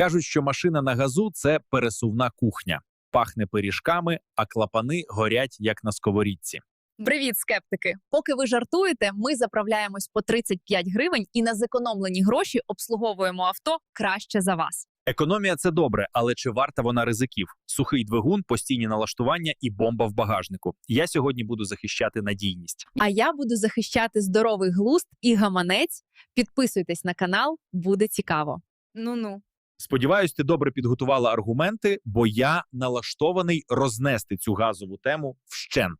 Кажуть, що машина на газу це пересувна кухня. Пахне пиріжками, а клапани горять як на сковорідці. Привіт, скептики! Поки ви жартуєте, ми заправляємось по 35 гривень і на зекономлені гроші обслуговуємо авто краще за вас. Економія це добре, але чи варта вона ризиків? Сухий двигун, постійні налаштування і бомба в багажнику. Я сьогодні буду захищати надійність. А я буду захищати здоровий глузд і гаманець. Підписуйтесь на канал, буде цікаво. Ну ну. Сподіваюсь, ти добре підготувала аргументи, бо я налаштований рознести цю газову тему вщент.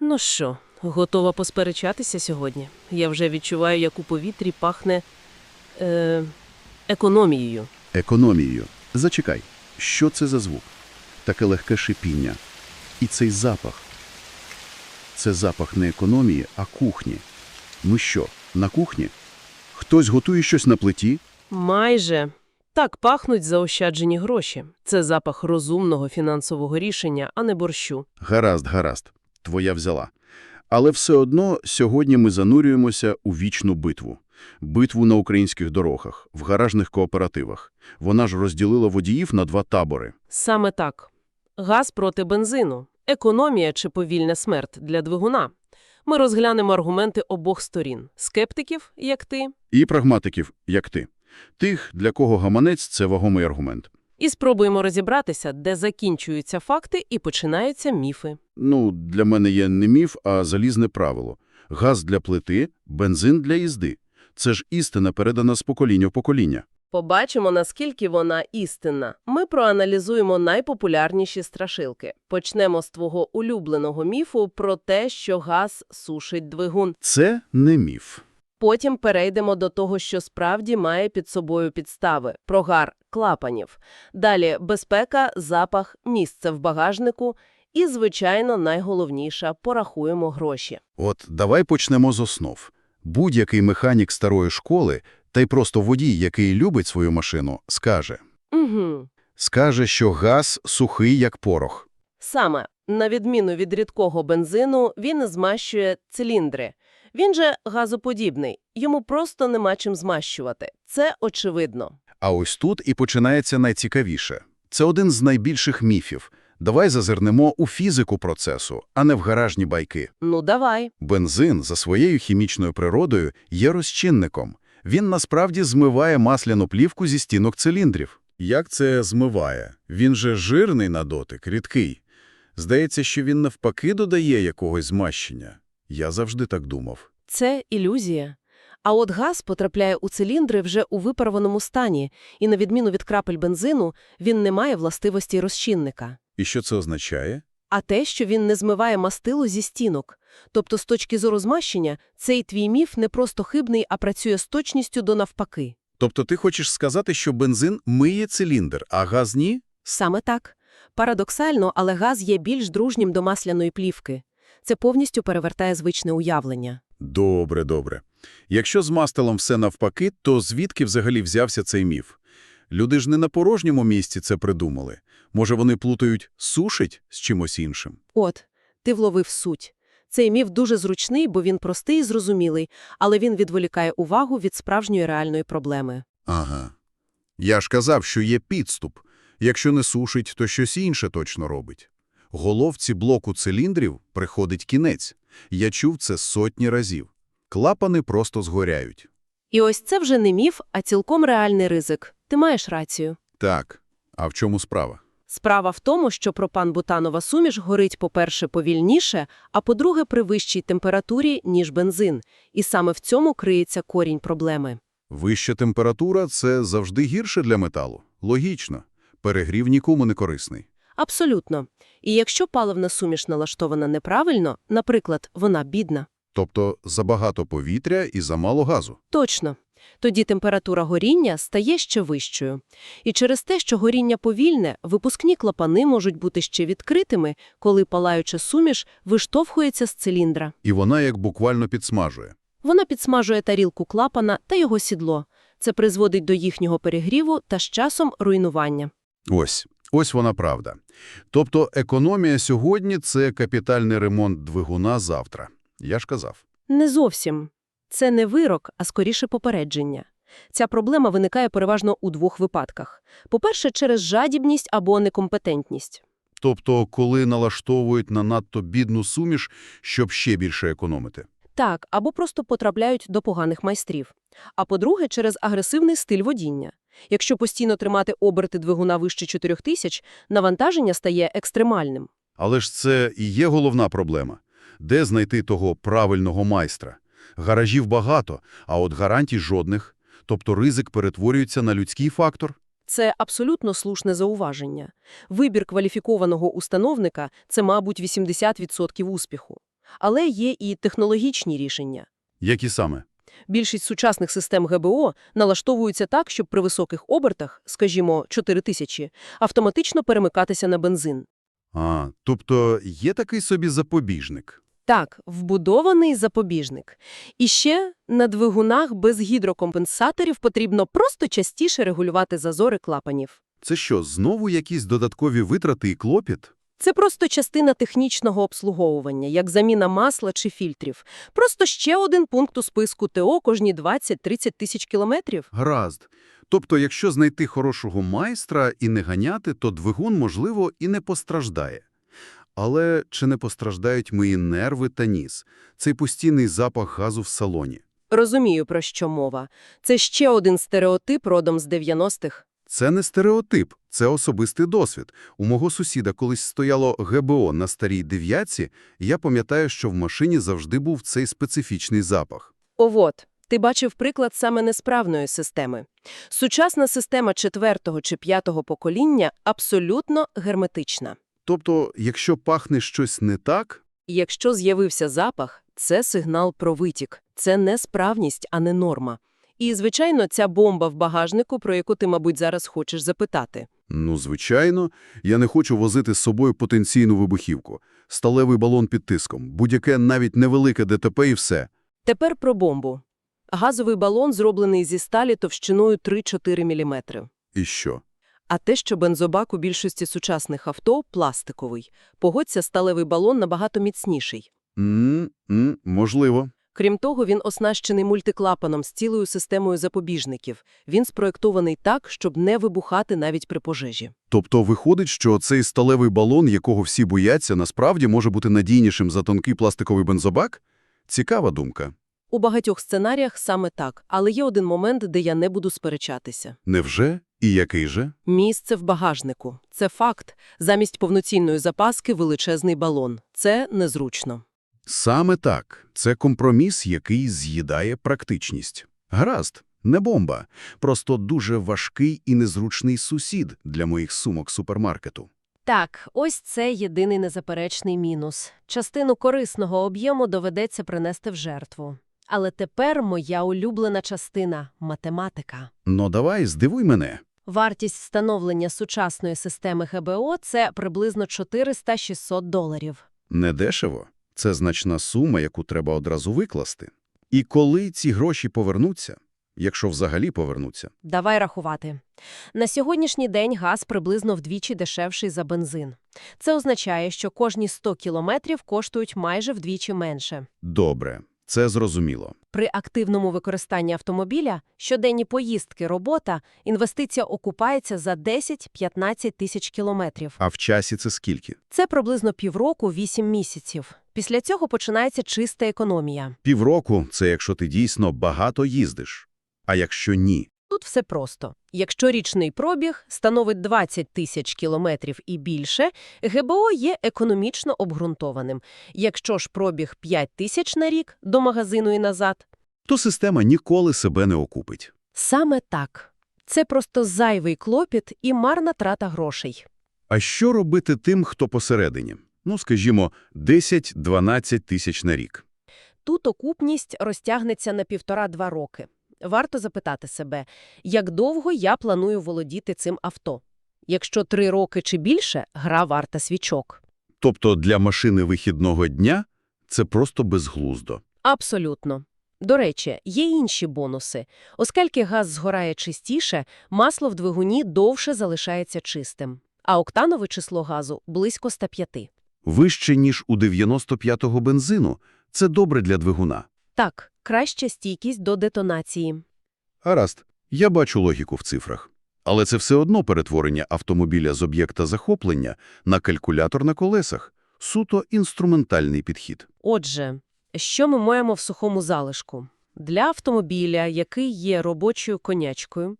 Ну що, готова посперечатися сьогодні? Я вже відчуваю, як у повітрі пахне е, економією. Економією. Зачекай, що це за звук? Таке легке шипіння. І цей запах. Це запах не економії, а кухні. Ми що, на кухні? Хтось готує щось на плиті? Майже так пахнуть заощаджені гроші. Це запах розумного фінансового рішення, а не борщу. Гаразд, гаразд. Твоя взяла. Але все одно сьогодні ми занурюємося у вічну битву. Битву на українських дорогах, в гаражних кооперативах. Вона ж розділила водіїв на два табори. Саме так. Газ проти бензину. Економія чи повільна смерть для двигуна. Ми розглянемо аргументи обох сторін. Скептиків, як ти, І прагматиків, як ти. Тих, для кого гаманець – це вагомий аргумент. і спробуємо розібратися, де закінчуються факти і починаються міфи. Ну, для мене є не міф, а залізне правило. Газ для плити, бензин для їзди. Це ж істина передана з покоління в покоління. Побачимо, наскільки вона істинна. Ми проаналізуємо найпопулярніші страшилки. Почнемо з твого улюбленого міфу про те, що газ сушить двигун. Це не міф. Потім перейдемо до того, що справді має під собою підстави – прогар клапанів. Далі – безпека, запах, місце в багажнику і, звичайно, найголовніше – порахуємо гроші. От давай почнемо з основ. Будь-який механік старої школи, та й просто водій, який любить свою машину, скаже. Угу. Скаже, що газ сухий, як порох. Саме, на відміну від рідкого бензину, він змащує циліндри. Він же газоподібний, йому просто нема чим змащувати. Це очевидно. А ось тут і починається найцікавіше. Це один з найбільших міфів. Давай зазирнемо у фізику процесу, а не в гаражні байки. Ну давай. Бензин за своєю хімічною природою є розчинником. Він насправді змиває масляну плівку зі стінок циліндрів. Як це змиває? Він же жирний на дотик, рідкий. Здається, що він навпаки додає якогось змащення. Я завжди так думав. Це ілюзія. А от газ потрапляє у циліндри вже у випарованому стані, і на відміну від крапель бензину, він не має властивості розчинника. І що це означає? А те, що він не змиває мастилу зі стінок. Тобто, з точки зору змащення, цей твій міф не просто хибний, а працює з точністю до навпаки. Тобто ти хочеш сказати, що бензин миє циліндр, а газ ні? Саме так. Парадоксально, але газ є більш дружнім до масляної плівки. Це повністю перевертає звичне уявлення. Добре, добре. Якщо з мастилом все навпаки, то звідки взагалі взявся цей міф? Люди ж не на порожньому місці це придумали. Може, вони плутають «сушить» з чимось іншим? От, ти вловив суть. Цей міф дуже зручний, бо він простий і зрозумілий, але він відволікає увагу від справжньої реальної проблеми. Ага. Я ж казав, що є підступ. Якщо не сушить, то щось інше точно робить. Головці блоку циліндрів приходить кінець. Я чув це сотні разів. Клапани просто згоряють. І ось це вже не міф, а цілком реальний ризик. Ти маєш рацію. Так. А в чому справа? Справа в тому, що пропан-бутанова суміш горить, по-перше, повільніше, а по-друге, при вищій температурі, ніж бензин. І саме в цьому криється корінь проблеми. Вища температура – це завжди гірше для металу. Логічно. Перегрів нікому не корисний. Абсолютно. І якщо паливна суміш налаштована неправильно, наприклад, вона бідна, Тобто забагато повітря і замало газу. Точно. Тоді температура горіння стає ще вищою. І через те, що горіння повільне, випускні клапани можуть бути ще відкритими, коли палаюча суміш виштовхується з циліндра. І вона як буквально підсмажує. Вона підсмажує тарілку клапана та його сідло. Це призводить до їхнього перегріву та з часом руйнування. Ось. Ось вона правда. Тобто економія сьогодні – це капітальний ремонт двигуна завтра. Я ж казав. Не зовсім. Це не вирок, а скоріше попередження. Ця проблема виникає переважно у двох випадках. По-перше, через жадібність або некомпетентність. Тобто, коли налаштовують на надто бідну суміш, щоб ще більше економити. Так, або просто потрапляють до поганих майстрів. А по-друге, через агресивний стиль водіння. Якщо постійно тримати оберти двигуна вище 4000, навантаження стає екстремальним. Але ж це і є головна проблема. Де знайти того правильного майстра? Гаражів багато, а от гарантій жодних. Тобто ризик перетворюється на людський фактор. Це абсолютно слушне зауваження. Вибір кваліфікованого установника – це, мабуть, 80% успіху. Але є і технологічні рішення. Які саме? Більшість сучасних систем ГБО налаштовуються так, щоб при високих обертах, скажімо, 4000, автоматично перемикатися на бензин. А, тобто є такий собі запобіжник. Так, вбудований запобіжник. І ще на двигунах без гідрокомпенсаторів потрібно просто частіше регулювати зазори клапанів. Це що, знову якісь додаткові витрати і клопіт? Це просто частина технічного обслуговування, як заміна масла чи фільтрів. Просто ще один пункт у списку ТО кожні 20-30 тисяч кілометрів. Гаразд. Тобто, якщо знайти хорошого майстра і не ганяти, то двигун, можливо, і не постраждає. Але чи не постраждають мої нерви та ніс? Цей постійний запах газу в салоні. Розумію, про що мова. Це ще один стереотип родом з 90-х. Це не стереотип, це особистий досвід. У мого сусіда колись стояло ГБО на старій дев'ятці, і я пам'ятаю, що в машині завжди був цей специфічний запах. Овот. Ти бачив приклад саме несправної системи. Сучасна система четвертого чи п'ятого покоління абсолютно герметична. Тобто, якщо пахне щось не так, якщо з'явився запах, це сигнал про витік. Це несправність, а не норма. І, звичайно, ця бомба в багажнику, про яку ти, мабуть, зараз хочеш запитати. Ну, звичайно, я не хочу возити з собою потенційну вибухівку. Сталевий балон під тиском, будь-яке навіть невелике ДТП і все. Тепер про бомбу. Газовий балон зроблений зі сталі товщиною 3-4 мм. І що? А те, що бензобак у більшості сучасних авто – пластиковий. Погодься, сталевий балон набагато міцніший. М -м, можливо. Крім того, він оснащений мультиклапаном з цілою системою запобіжників. Він спроєктований так, щоб не вибухати навіть при пожежі. Тобто виходить, що цей сталевий балон, якого всі бояться, насправді може бути надійнішим за тонкий пластиковий бензобак? Цікава думка. У багатьох сценаріях саме так, але є один момент, де я не буду сперечатися. Невже? І який же? Місце в багажнику. Це факт. Замість повноцінної запаски величезний балон. Це незручно. Саме так. Це компроміс, який з'їдає практичність. Гаразд, не бомба. Просто дуже важкий і незручний сусід для моїх сумок супермаркету. Так, ось це єдиний незаперечний мінус. Частину корисного об'єму доведеться принести в жертву. Але тепер моя улюблена частина – математика. Ну давай, здивуй мене. Вартість встановлення сучасної системи ГБО – це приблизно 400-600 доларів. Недешево. Це значна сума, яку треба одразу викласти. І коли ці гроші повернуться? Якщо взагалі повернуться. Давай рахувати. На сьогоднішній день газ приблизно вдвічі дешевший за бензин. Це означає, що кожні 100 кілометрів коштують майже вдвічі менше. Добре, це зрозуміло. При активному використанні автомобіля, щоденні поїздки, робота, інвестиція окупається за 10-15 тисяч кілометрів. А в часі це скільки? Це приблизно півроку, 8 місяців. Після цього починається чиста економія. Півроку – це якщо ти дійсно багато їздиш. А якщо ні? Тут все просто. Якщо річний пробіг становить 20 тисяч кілометрів і більше, ГБО є економічно обґрунтованим. Якщо ж пробіг 5 тисяч на рік до магазину і назад, То система ніколи себе не окупить. саме так. Це просто зайвий клопіт і марна трата грошей. А що робити тим, хто посередині? Ну, скажімо, 10-12 тисяч на рік. Тут окупність розтягнеться на півтора-два роки. Варто запитати себе, як довго я планую володіти цим авто. Якщо три роки чи більше, гра варта свічок. Тобто для машини вихідного дня це просто безглуздо. Абсолютно. До речі, є інші бонуси. Оскільки газ згорає чистіше, масло в двигуні довше залишається чистим. А октанове число газу – близько 105. Вище, ніж у 95-го бензину. Це добре для двигуна. Так, краща стійкість до детонації. Гаразд, я бачу логіку в цифрах. Але це все одно перетворення автомобіля з об'єкта захоплення на калькулятор на колесах. Суто інструментальний підхід. Отже, що ми маємо в сухому залишку? Для автомобіля, який є робочою конячкою,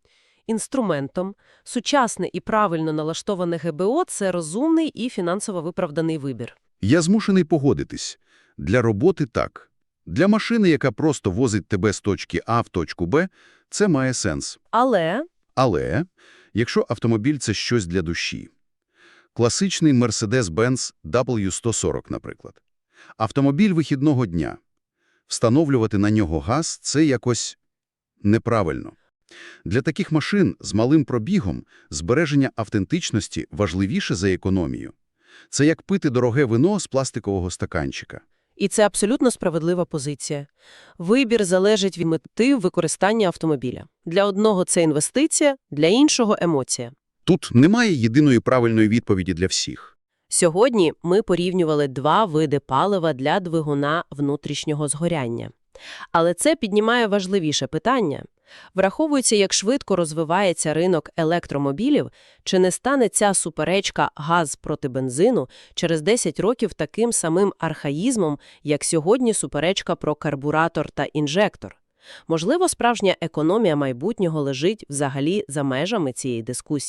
інструментом, сучасне і правильно налаштоване ГБО – це розумний і фінансово виправданий вибір. Я змушений погодитись. Для роботи – так. Для машини, яка просто возить тебе з точки А в точку Б, це має сенс. Але Але, якщо автомобіль – це щось для душі. Класичний Mercedes-Benz W140, наприклад. Автомобіль вихідного дня. Встановлювати на нього газ – це якось неправильно. Для таких машин з малим пробігом збереження автентичності важливіше за економію. Це як пити дороге вино з пластикового стаканчика. І це абсолютно справедлива позиція. Вибір залежить від мети використання автомобіля. Для одного це інвестиція, для іншого – емоція. Тут немає єдиної правильної відповіді для всіх. Сьогодні ми порівнювали два види палива для двигуна внутрішнього згоряння. Але це піднімає важливіше питання. Враховується, як швидко розвивається ринок електромобілів, чи не стане ця суперечка газ проти бензину через 10 років таким самим архаїзмом, як сьогодні суперечка про карбуратор та інжектор. Можливо, справжня економія майбутнього лежить взагалі за межами цієї дискусії.